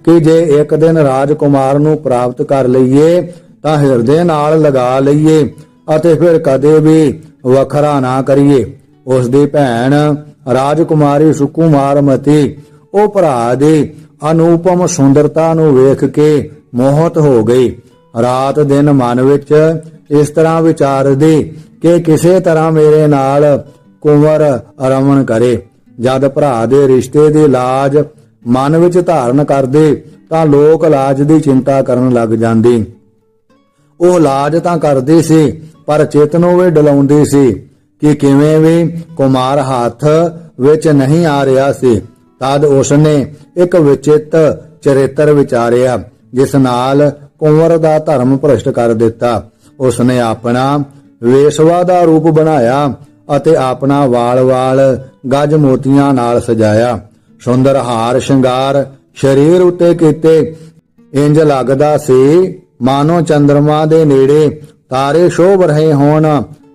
ਕਿ ਜੇ ਇੱਕ ਦਿਨ ਰਾਜਕੁਮਾਰ ਨੂੰ ਪ੍ਰਾਪਤ ਕਰ ਲਈਏ, ਤਾਂ ਹਿਰਦੇ ਨਾਲ ਲਗਾ ਲਈਏ ਅਤੇ ਫਿਰ ਕਦੇ ਵੀ ਵੱਖਰਾ ਨਾ ਕਰੀਏ। ਉਸ ਦੀ ਭੈਣ ਰਾਜਕੁਮਾਰੀ ਸੁਕੁਮਾਰਮਤੀ ਉਹ ਭਰਾ ਦੀ ਅਨੂਪਮ ਸੁੰਦਰਤਾ ਨੂੰ ਵੇਖ ਕੇ ਮੋਹਤ ਹੋ ਗਈ। ਰਾਤ ਦਿਨ ਮਨ ਵਿੱਚ ਇਸ ਤਰ੍ਹਾਂ ਵਿਚਾਰਦੀ ਕਿ ਕਿਸੇ ਤਰ੍ਹਾਂ ਮੇਰੇ ਨਾਲ ਕੁੰਵਰ ਰਮਣ ਕਰੇ। ਜਦ ਭਰਾ ਦੇ ਰਿਸ਼ਤੇ ਦੀ ਲਾਜ ਮਨ ਵਿੱਚ ਧਾਰਨ ਕਰਦੇ ਤਾਂ ਲੋਕ ਇਲਾਜ ਦੀ ਚਿੰਤਾ ਕਰਨ ਲੱਗ ਜਾਂਦੀ। ਉਹ ਇਲਾਜ ਤਾਂ ਕਰਦੀ ਸੀ, ਪਰ ਚਿੱਤ ਨੂੰ ਵੀ ਡਲਾਉਂਦੀ ਸੀ ਕਿ ਕਿਵੇਂ ਵੀ ਕੁਮਾਰ ਹੱਥ ਵਿੱਚ ਨਹੀਂ ਆ ਰਿਹਾ ਸੀ। ਤਦ ਉਸਨੇ ਇੱਕ ਵਿਚਿਤ ਚਰਿੱਤਰ ਵਿਚਾਰਿਆ, ਜਿਸ ਨਾਲ ਕੁੰਵਰ ਦਾ ਧਰਮ ਭ੍ਰਸ਼ਟ ਕਰ ਦਿੱਤਾ। ਉਸਨੇ ਆਪਣਾ ਵੇਸ਼ਵਾ ਦਾ ਰੂਪ ਬਣਾਇਆ ਅਤੇ ਆਪਣਾ ਵਾਲ-ਵਾਲ ਗੱਜ ਮੋਤੀਆਂ ਨਾਲ ਸਜਾਇਆ। ਸੁੰਦਰ ਹਾਰ ਸ਼ਿੰਗਾਰ ਸਰੀਰ ਉੱਤੇ ਕੀਤੇ। ਇੰਜ ਲੱਗਦਾ ਸੀ, ਮਾਨੋ ਚੰਦਰਮਾ ਦੇ ਨੇੜੇ ਤਾਰੇ ਸ਼ੋਭ ਰਹੇ ਹੋਣ।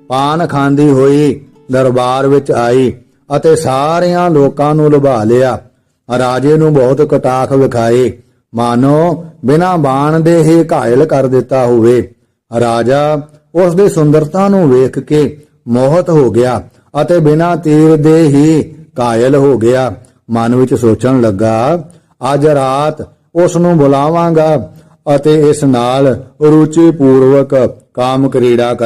ਪਾਨ ਖਾਂਦੀ ਹੋਈ ਦਰਬਾਰ ਵਿੱਚ ਆਈ ਅਤੇ ਸਾਰਿਆਂ ਲੋਕਾਂ ਨੂੰ ਲੁਭਾ ਲਿਆ। ਰਾਜੇ ਨੂੰ ਬਹੁਤ ਕਟਾਖ ਵਿਖਾਏ ਮਾਨੋ ਬਿਨਾ ਬਾਣ ਦੇ ਹੀ ਘਾਇਲ ਕਰ ਦਿੱਤਾ ਹੋਵੇ। ਰਾਜਾ ਉਸ ਦੀ ਸੁੰਦਰਤਾ ਨੂੰ ਵੇਖ ਕੇ ਮੋਹਤ ਹੋ ਗਿਆ ਅਤੇ ਬਿਨਾ ਤੀਰ ਦੇ ਹੀ ਘਾਇਲ ਹੋ ਗਿਆ। ਮਨ ਵਿੱਚ ਸੋਚਣ ਲੱਗਾ, ਅੱਜ ਰਾਤ ਉਸ ਨੂੰ ਬੁਲਾਵਾਂਗਾ ਅਤੇ ਇਸ ਨਾਲ ਰੁਚੀ ਪੂਰਵਕ ਕਾਮ ਕਰੀੜਾ ਕਰ